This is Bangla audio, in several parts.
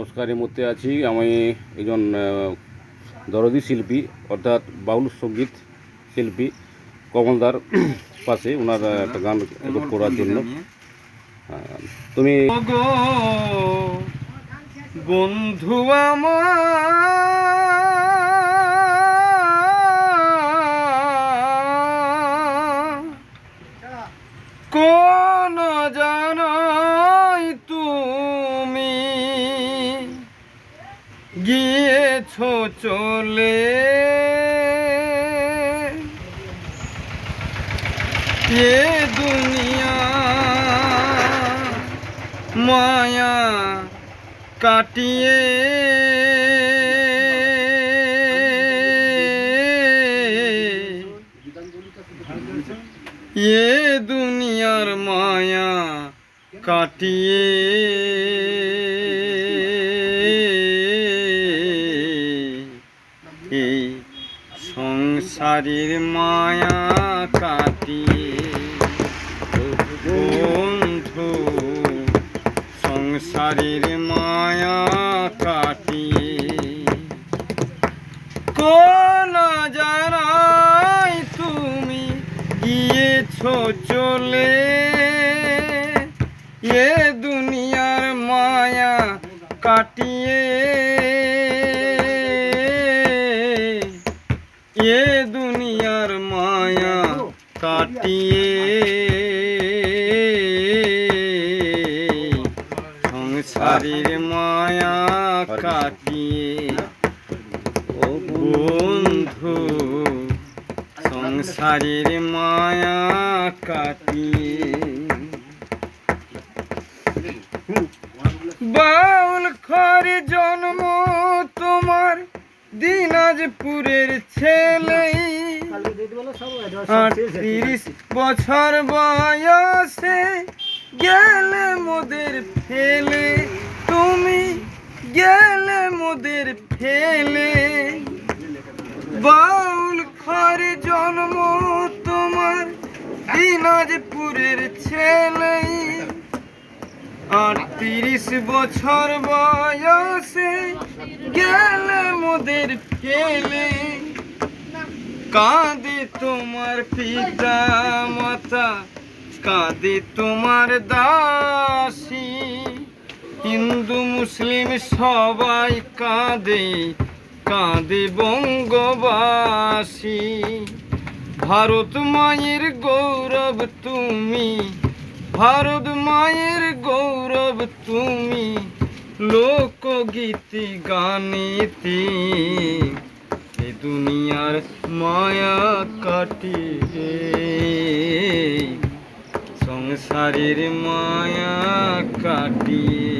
নমস্কারের মধ্যে আছি আমি একজন দরদি শিল্পী, অর্থাৎ বাউল সংগীত শিল্পী, কমলদার পাশে ওনার একটা গান করার জন্য। তুমি বন্ধু আমার। গিয়েছ চলে। এ দুনিয়া মায়া কাটিয়ে। এ দুনিয়ার মায়া কাটিয়ে। এই সংসারের মায়া কাটিয়ে বন্ধু, সংসারের মায়া কাটিয়ে কোন জানাই তুমি গিয়েছ চলে? এ দুনিয়ার এ দুনিয়ার মায়া কাটিয়ে সংসারের মায়া কাটিয়ে। ও বন্ধু, সংসারের মায়া কাটিয়ে। বাউল খরে জন্ম দিনাজপুরের ছেলে। তিরিশ বছর বয়সে গেলে মোদের ফেলে। তুমি গেলে মোদের ফেলে। বাউল খরে জন্ম তোমার দিনাজপুরের ছেলে। আটত্রিশ বছর বয়সে গেলে মোদের ফেলে। কাঁদে তোমার পিতা মাতা, কাঁদে তোমার দাসী। হিন্দু, মুসলিম সবাই কাঁদে কাঁদে বঙ্গবাসী। ভারত মায়ের গৌরব তুমি, ভারত মায়ের গৌরব তুমি। লোকগীতি গানেতে এ দুনিয়ার মায়া কাটিয়ে সংসারের মায়া কাটিয়ে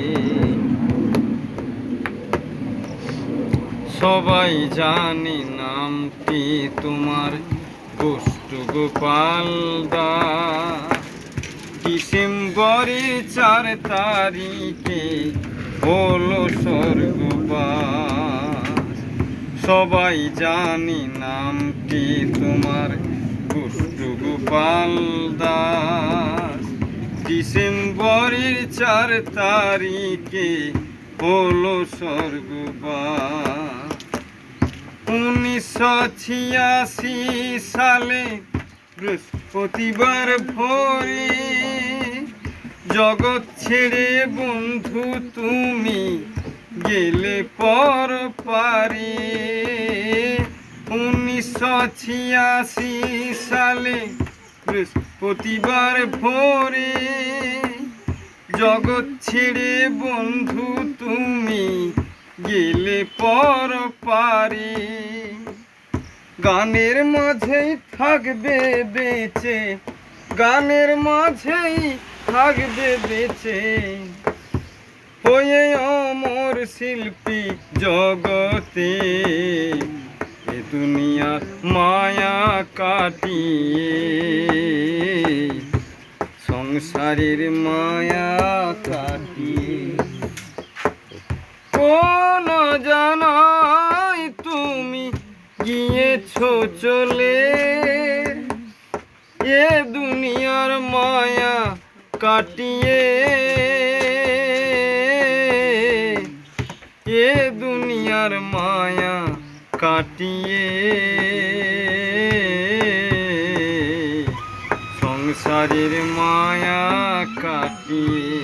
সবাই জানে নামটি তোমার গোষ্ঠ গোপাল ডিসেম্বরের চার তারিখে হলো স্বর্গবাস। সবাই জানি নামটি তোমার কুষ্ঠ গোপাল দাস। ডিসেম্বরের চার তারিখে হলো স্বর্গবাস। উনিশশো ছিয়াশি সালে বৃহস্পতিবার ভোরে জগৎ ছেড়ে বন্ধু তুমি গেলে পর পারে। উনিশশো ছিয়াশি সালে বৃহস্পতিবার ভোরে জগৎ ছেড়ে বন্ধু তুমি গেলে পর পারে। গানের মাঝেই থাকবে বেঁচে, গানের মাঝেই থাকবে বেঁচে। হয়ে অমর শিল্পী জগতে, এ দুনিয়া মায়া কাটিয়ে। সংসারের মায়া কাটিয়ে। কোন জানাই তুমি গিয়েছ চলে, এ দুনিয়ার মায়া কাটিয়ে এ দুনিয়ার মায়া কাটিয়ে সংসারের মায়া কাটিয়ে।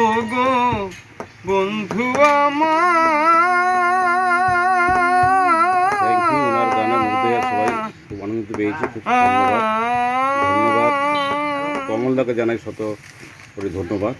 ও গো বন্ধু আমার খুব ধন্যবাদ। কমলদাকে জানাই শত করে ধন্যবাদ।